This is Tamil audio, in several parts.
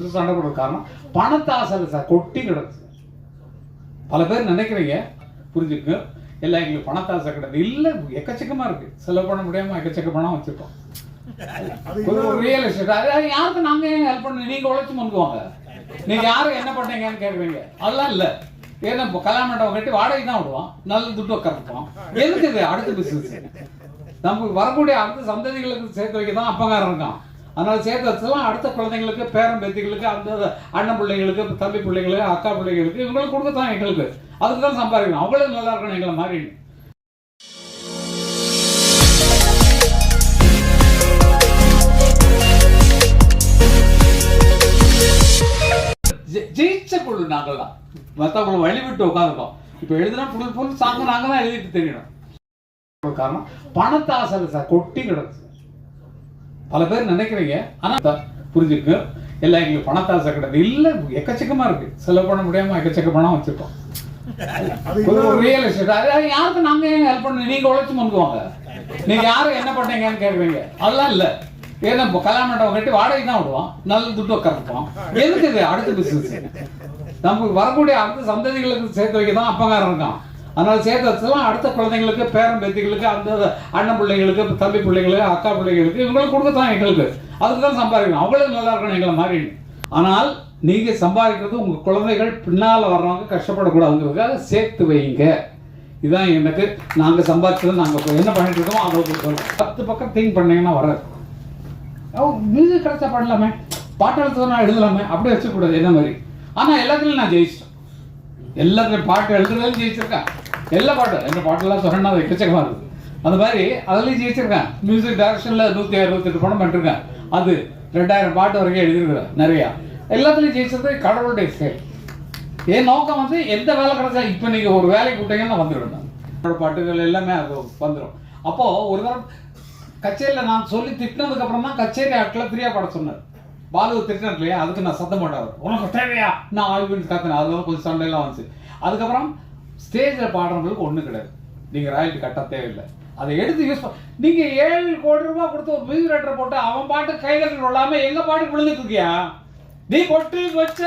சண்டை போடுற காரணம். பணத்தை ஆசை சார் கொட்டி கிடக்கு. பல பேர் நினைக்கிறீங்க. புரிஞ்சுக்க எல்லாம் எங்களுக்கு பணத்தாசை கிடையாது. இல்லை எக்கச்சக்கமா இருக்கு. செலவு பண்ண முடியாம எக்கச்சக்க பணம் வச்சிருக்கோம். ரியல் எஸ்டேட் அது யாருக்கு நாங்க ஏன் ஹெல்ப் பண்ண நீங்க உழைச்சு முன்குவாங்க நீங்க யாரும் என்ன பண்ணீங்கன்னு கேக்குறீங்க. அதெல்லாம் இல்ல. ஏன்னா இப்போ கல்யாண மண்டபம் கட்டி வாடகை தான் விடுவோம் நல்ல துட்டு உட்காந்துப்போம் எதுக்கு இது அடுத்த பிசினஸ் நமக்கு வரக்கூடிய அடுத்த சந்ததிகளுக்கு சேர்த்து வைக்க தான் அப்பகாரம் இருக்கான். அதனால் சேர்த்து அடுத்த குழந்தைங்களுக்கு பேரன் பேத்திகளுக்கு அந்த அண்ணன் பிள்ளைங்களுக்கு தம்பி பிள்ளைங்களுக்கு அக்கா பிள்ளைங்களுக்கு இவங்களுக்கு கொடுக்கத்தான் எங்களுக்கு. அதுக்கு தான் சம்பாதிக்கணும். அவங்களும் நல்லா இருக்கணும் எங்களை மாதிரி. ஜெ- ஜெயிச்ச குழு நாங்கள்லாம் மற்றவங்களை வழிவிட்டு உட்காந்துருக்கோம் இப்போ எழுதுனா புது ஃபுல் சாங்க நாங்கள் தான் எழுதிட்டு தெரியணும். காரணம் பணத்தை ஆசை சார் கொட்டி கிடக்கு. பல பேர் நினைக்கிறீங்க ஆனா த- புரிஞ்சுக்க எல்லாம் எங்களுக்கு பணத்தாசை கிடையாது இல்ல எக்கச்சக்கமா இருக்கு. செலவு பண்ண முடியாம எக்கச்சக்க பணம் வச்சிருக்கோம். ரியல் எஸ்டேட் அது யாருக்கு நாங்க ஏன் ஹெல்ப் பண்ண நீங்க உழைச்சு முன்குவாங்க நீங்க யாரும் என்ன பண்ணீங்கன்னு கேக்குறீங்க? அதெல்லாம் இல்ல. ஏன்னா இப்போ கல்யாண மண்டபம் கட்டி வாடகை தான் விடுவோம். நல்ல துட்டு உட்காந்துப்போம் எதுக்கு இது அடுத்த பிசினஸ் நமக்கு வரக்கூடிய அடுத்த சந்ததிகளுக்கு சேர்த்து வைக்க தான் அப்பகாரம் இருக்கான். அதனால் சேர்த்து வச்சலாம் அடுத்த குழந்தைங்களுக்கு பேரன் பேத்திகளுக்கு அந்த அண்ணன் பிள்ளைங்களுக்கு தம்பி பிள்ளைங்களுக்கு அக்கா பிள்ளைங்களுக்கு இவங்களுக்கு கொடுக்க தான் எங்களுக்கு. அதுக்கு தான் சம்பாதிக்கணும். அவங்களும் நல்லா இருக்கணும் எங்களை மாதிரி. ஆனால் நீங்கள் சம்பாதிக்கிறது உங்கள் குழந்தைகள் பின்னால் வர்றவங்க கஷ்டப்படக்கூடாதுங்கிறதுக்காக சேர்த்து வைங்க. இதான் எனக்கு நாங்கள் சம்பாதிச்சது நாங்கள் இப்போ என்ன பண்ணிட்டு இருக்கோம் அவங்களுக்கு பத்து பக்கம் திங்க் பண்ணீங்கன்னா வராது. மியூசிக் கிடைச்சா பண்ணலாமே பாட்டு நான் எழுதலாமே. அப்படியே வச்சுக்கூடாது என்ன மாதிரி. ஆனால் எல்லாத்துலேயும் நான் ஜெயிச்சிட்டேன். எல்லாத்துலயும் பாட்டு எழுதுறதுலையும் ஜெயிச்சிருக்கேன். எல்லா பாட்டும் என்ன பாட்டெல்லாம் சொன்னா அது எக்கச்சக்கமா இருக்குது அந்த மாதிரி அதுலேயும் ஜெயிச்சிருக்கேன். மியூசிக் டைரக்ஷனில் நூற்றி அறுபத்தெட்டு படம் பண்ணிருக்கேன். அது ரெண்டாயிரம் பாட்டு வரைக்கும் எழுதியிருக்கிறேன் நிறையா. எல்லாத்துலேயும் ஜெயிச்சது கடவுளுடைய செயல். என் நோக்கம் வந்து எந்த வேலை கிடைச்சா இப்போ நீங்கள் ஒரு வேலைக்கு விட்டீங்கன்னா வந்துடும். நான் பாட்டுகள் எல்லாமே அது வந்துடும் அப்போது ஒரு தடவை கச்சேரியில் நான் சொல்லி திட்டினதுக்கப்புறம் தான் கச்சேரி ஆட்டில் ஃப்ரீயா பாட சொன்னார். பாலு திட்டினார் இல்லையா? அதுக்கு நான் சத்தம் போட்டார். உனக்கு தேவையா? நான் ஆழ்வின்னு கத்தினேன். அதெல்லாம் கொஞ்சம் சண்டையெல்லாம் வந்துச்சு. அதுக்கப்புறம் ஸ்டேஜில் பாடுறவங்களுக்கு ஒன்றும் கிடையாது. நீங்கள் ராயல்ட்டி கட்ட தேவையில்லை. அதை எடுத்து யூஸ் பண்ண நீங்கள் ஏழு கோடி ரூபாய் கொடுத்து ஒரு மியூசிக் ரைட்டர் போட்டு அவன் பாட்டு கைகள் கொள்ளாம எங்கள் பாட்டு விழுந்துட்டு இருக்கியா? நீ கொட்டு வச்ச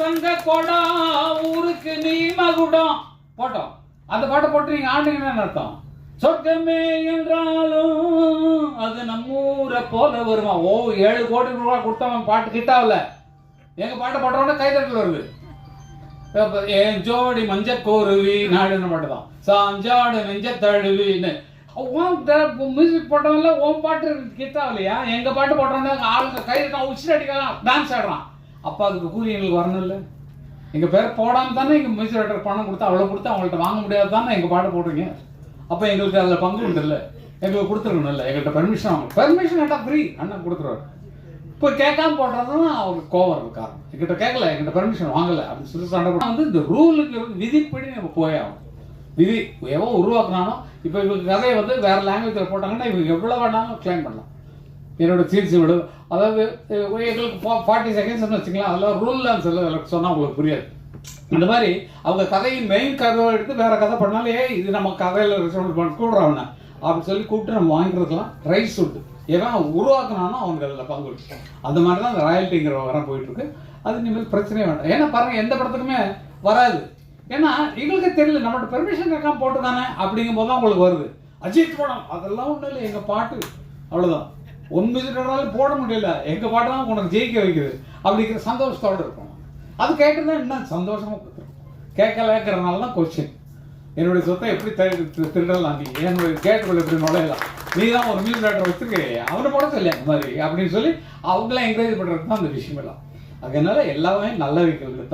தங்க கொடம் ஊருக்கு நீ மகுடம். போட்டோம். அந்த பாட்டை போட்டு நீங்கள் ஆண்டீங்கன்னு அர்த்தம்? சொர்க்கமே என்றாலும் அது நம்ம ஊரை போல வருமா? ஓ ஏழு கோடி ரூபாய் கொடுத்தவன் பாட்டு கிட்டாவில் எங்கள் பாட்டை போட்டவொடனே கைதட்டல் வருது. என் ஜோடி மஞ்ச கோருவி நாடுன்னு மட்டும்தான் தான் சாஞ்சாடு நெஞ்ச தழுவின்னு. மியூசிக் போட்டவன்ல உன் பாட்டு கிட்டாவில்லையா எங்கள் பாட்டு போட்டவன ஆளுங்க கை உச்சிட்டு அடிக்கலாம் டான்ஸ் ஆடுறான். அப்போ அதுக்கு கூலி எங்களுக்கு வரணும் இல்லை எங்கள் பேர் போடாமல் தானே எங்கள் மியூசிக் ரைட்டர் பணம் கொடுத்து அவ்வளோ கொடுத்து அவங்கள்ட்ட வாங்க முடியாது தானே எங்கள் பாட்டு போடுறீங்க? அப்போ எங்களுக்கு அதில் பங்கு உண்டு இல்லை எங்களுக்கு கொடுத்துருக்கணும் இல்லை எங்கள்கிட்ட பெர்மிஷன் வாங்க பெர்மிஷன் கேட்டால் ஃப்ரீ அண்ணன் கொடுத்துருவாரு. இப்போ கேட்காம போடுறதுனா அவருக்கு கோவம் இருக்கு காரணம். என்கிட்ட கேட்கல என்கிட்ட பெர்மிஷன் வாங்கல அப்படின்னு சொல்லி சண்டை போட்டா வந்து இந்த ரூலுங்கிறது விதிப்படி நம்ம போயாகும் விதி எவ்வளோ உருவாக்குனானோ இப்போ இவங்க கதையை வந்து வேற லாங்குவேஜில் போட்டாங்கன்னா இவங்க எவ்வளோ வேணாலும் கிளைம் பண்ணலாம். என்னோட சீர்ச்சி விடு. அதாவது எங்களுக்கு ஃபார்ட்டி செகண்ட்ஸ்னு வச்சுக்கலாம் அதில் ரூல்லாம் சொல்ல சொன்னால் உங்களுக்கு புரியாது. இந்த மாதிரி அவங்க கதையின் மெயின் கதை எடுத்து வேற கதை பண்ணாலே இது நம்ம கதையில் ரிசல்ட் பண்ண கூடுறவன அப்படின்னு சொல்லி கூப்பிட்டு நம்ம வாங்கிக்கிறதுலாம் ரைஸ் உண்டு. எவன் உருவாக்குனானோ அவங்களில் அதில் பங்கு. அந்த மாதிரி தான் அந்த ராயல்ட்டிங்கிற வரம் போயிட்டு இருக்கு அது இனிமேல் பிரச்சனையே வேண்டாம். ஏன்னா பாருங்க எந்த படத்துக்குமே வராது. ஏன்னா எங்களுக்கு தெரியல நம்மளோட பெர்மிஷன் கேட்காம போட்டு தானே அப்படிங்கும் போது தான் உங்களுக்கு வருது. அஜித் படம் அதெல்லாம் ஒன்றும் இல்லை எங்கள் பாட்டு. அவ்வளோதான் ஒன் மியூசிக் போட முடியல. எங்கள் பாட்டு தான் உனக்கு ஜெயிக்க வைக்குது. அப்படிங்கிற சந்தோஷத்தோடு இருக்கும் அது கேட்டுதான் இன்னும் சந்தோஷமாக கொடுத்துரும் கேட்கலங்கிறனால தான் கொஸ்டின் என்னுடைய சொத்தை எப்படி திருடலாம் நீ? என்னுடைய கேட்டுக்குள்ள எப்படி நுழையலாம்? நீ தான் ஒரு மியூசிக் ரைட்டர் வச்சிருக்கே அவனை போட சொல்லி அந்த மாதிரி அப்படின்னு சொல்லி அவங்களாம் என்கரேஜ் பண்ணுறது தான் அந்த விஷயம் எல்லாம். அதனால எல்லாமே நல்ல வைக்கிறது தான்